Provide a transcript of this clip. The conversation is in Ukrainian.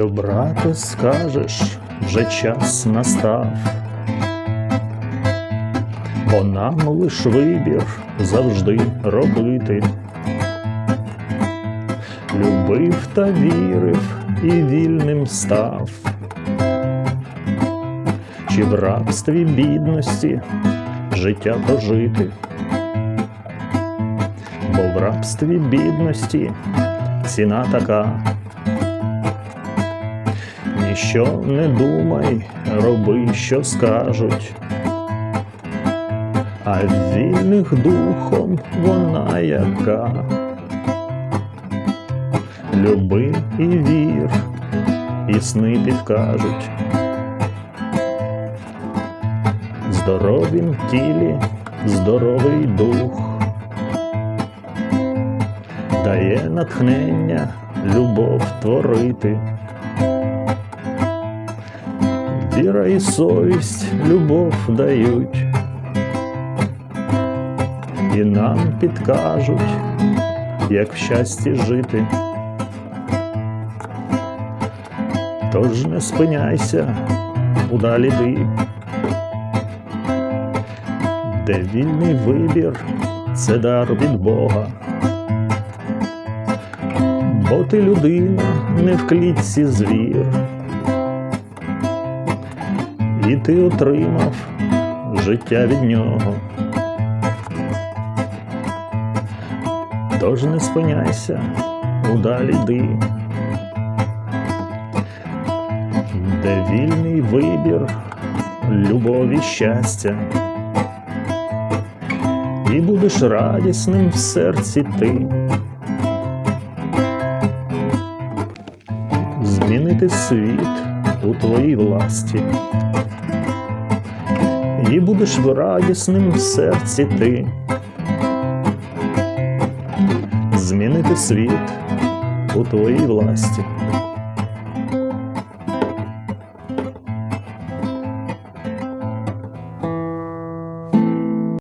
Що, брате, скажеш, вже час настав, бо нам лиш вибір завжди робити. Любив та вірив і вільним став, чи в рабстві бідності життя прожити, бо в рабстві бідності ціна така. Ніщо не думай, роби, що скажуть. А вільних духом вона яка. Люби і вір, і сни підкажуть. Здоровім тілі, здоровий дух. Дає натхнення, любов творити. Віра і совість любов дають, і нам підкажуть, як в щасті жити. Тож не спиняйся, удалі йди, де вільний вибір це дар від Бога. Бо ти людина, не в клітці звір і ти отримав життя від нього. Тож не спиняйся, удалі йди, де вільний вибір, любові щастя, і будеш радісним в серці ти. Змінити світ у твоїй власті і будеш в радісним в серці ти. Змінити світ у твоїй власті.